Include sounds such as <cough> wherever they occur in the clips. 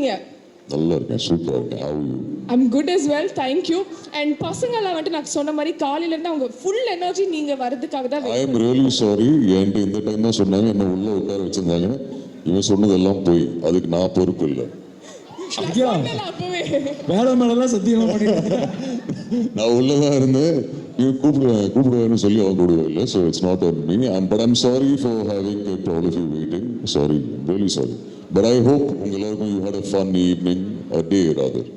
இருக்கீங்க. நல்லா இருக்கேன் சூப்பரா இருக்கேன் how you I'm good as well thank you and பசங்கெல்லாம் வந்துட்டு நான் சொன்ன மாதிரி காலையில இருந்து அவங்க ஃபுல் எனர்ஜி நீங்க வரதுக்காக தான் ஐ எம் ரியலி சாரி என்கிட்ட இந்த டைம் தான் சொன்னாங்க. என்ன உள்ள உட்கார வச்சிருந்தாங்க. இவன் சொன்னதெல்லாம் போய். அதுக்கு நான் பொறுப்பு இல்லை. ஐயா வேலை மேலலாம் சத்தியமா பண்ணிட்டு நான் உள்ளதான் இருந்தேன். இவன் கூப்பிடுவேன். கூப்பிடுவேன்னு சொல்லி அவன் கூப்பிடுவே இல்லை so it's not on me but I'm sorry for having kept all of you waiting sorry really sorry but I hope உங்க எல்லாருக்கும் you had a fun evening a day rather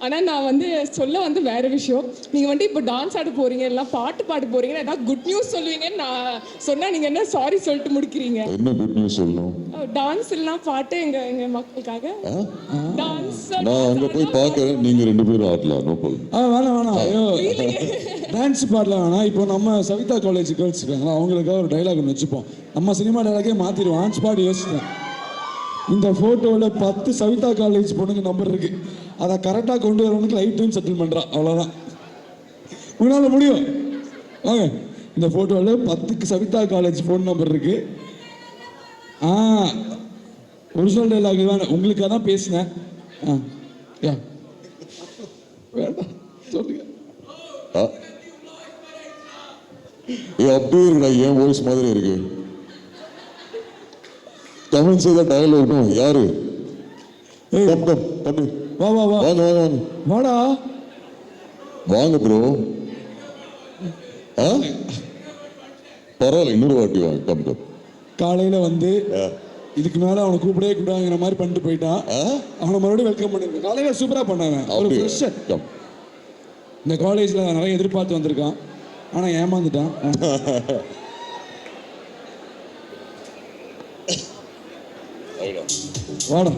ஆனா நான் வந்து சொல்ல வந்து வேற விஷயம். நீங்க வந்து இப்போ டான்ஸ் ஆட போறீங்க எல்லாம் பாட்டு பாட போறீங்க ஏதாவது குட் நியூஸ் சொல்லுவீங்கன்னு நான் சொன்னா நீங்க என்ன சாரி சொல்லிட்டு முடிக்கிறீங்க? என்ன குட் நியூஸ் சொல்லணும்? டான்ஸ் எல்லாம் பாட்டு எங்க எங்க மக்களுக்காக? டான்ஸ் நான் அங்க போய் பார்க்கறேன் நீங்க ரெண்டு பேரும் ஆடலாம் நோ ப்ராப்ளம் ஆ வேணாம் வேணாம். ஐயோ. டான்ஸ் பாடலாம். வேணாம் இப்போ நம்ம சவிதா காலேஜ் கேர்ள்ஸ் இருக்காங்களா அவங்களுக்காக ஒரு டைலாக் ஒன்று வச்சுப்போம். நம்ம சினிமா டைலாகே மாற்றிடுவோம் ஆன் பாடி யோசிச்சேன் இந்த ஃபோட்டோவில் பத்து சவிதா காலேஜ் பொண்ணுங்க நம்பர் இருக்குது அதை கரெக்டாக கொண்டு வரவனுக்கு லைஃப் டைம் செட்டில் பண்ணுறான் அவ்வளோதான் உங்களால் முடியும். வாங்க. இந்த ஃபோட்டோவில் பத்துக்கு சவிதா காலேஜ் ஃபோன் நம்பர் இருக்குது ஆ ஒரிஜினல் டைலாக் தான் உங்களுக்காக தான் பேசினேன். ஆ யா. வேண்டாம். சொல்லுங்கள் ஏ அப்படியே இருக்குடா என் வாய்ஸ் மாதிரி இருக்கு. கமெண்ட் செய்த டயல் இருக்கும் யாரு? பண்ணு. வா வா வா. வாங்க வாங்க வாங்க. வாடா. வாங்க ப்ரோ ஆ? பரவாயில்ல இன்னொரு வாட்டி வாங்க. கம் கம் காலையில வந்து. இதுக்கு மேல அவனை கூப்பிடவே கூப்பிடாங்கிற மாதிரி பண்ணிட்டு போயிட்டான்? அவனை மறுபடியும் வெல்கம் பண்ணிருக்கேன். காலையில சூப்பரா பண்ணாங்க ஒரு ஃப்ரெஷர் இந்த காலேஜ்ல நிறைய எதிர்பார்த்து வந்திருக்கான். ஆனா ஏமாந்துட்டான். வாடா.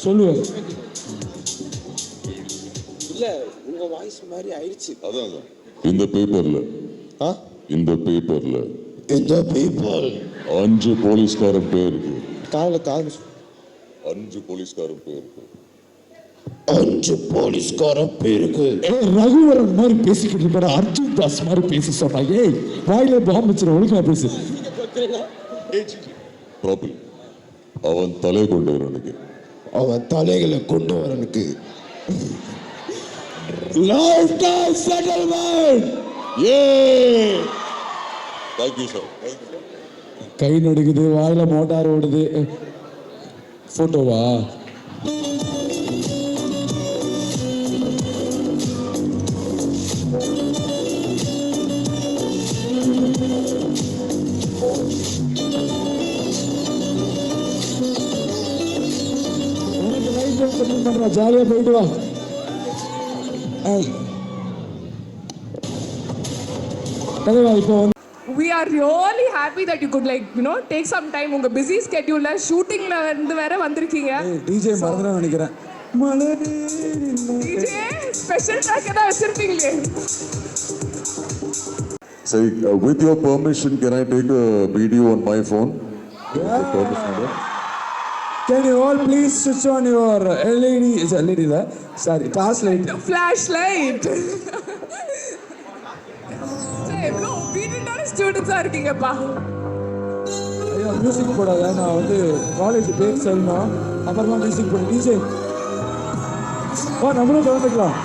சொல்லுவார் இல்ல உங்க வாய்ஸ் மாதிரி ஆயிடுச்சு அதான். இந்த பேப்பர்ல ஆ? இந்த பேப்பர்ல இந்த பீப்புள் அஞ்சு போலீஸ்காரன் பேர் இருக்கு. காலைல காது அஞ்சு போலீஸ்காரன் பேர் இருக்கு அஞ்சு போலீஸ்கார பேருக்கு ஏ ரகுவரன் மாதிரி பேசிக்கிட்டு இருப்பாரு அர்ஜுன் தாஸ் மாதிரி பேச சொன்னா. ஏய் வாயில பாம்பு வச்சிரு ஒழுங்கா பேசு. ப்ராப்ளம் அவன் தலை கொண்டு வரனுக்கு. அவன் தலைகளை கொண்டு வரனுக்கு. டைம் செட்டில்மெண்ட் ஏ! தேங்க்யூ சார் கை நடுக்குது வாயில மோட்டார் ஓடுது. போட்டோவா? உனக்கு பண்றா ஜாலியா போயிட்டு வா. தலைவா இப்போ வந்து we are really happy that you could like you know take some time உங்க busy schedule ஷூட்டிங்ல இருந்து வேற வந்திருக்கீங்க டிஜே மறந்துட நினைக்கிறேன் மலரே டிஜே ஸ்பெஷல் ட்ராக் ஏதாவது வச்சிருப்பீங்களே Say, uh, with your permission, can I take a video on my phone? Permission, yeah? Can you all please switch on your LED? Is LED இல்ல? Sorry, task light. Flash <laughs> ஸ்டூடெண்ட்ஸா இருக்கீங்கப்பா. ஐயா music போடாத. நான் வந்து college பேர் சொல்லணும் அப்புறமா music போடு DJ வா நம்மளும் கலந்துக்கலாம்.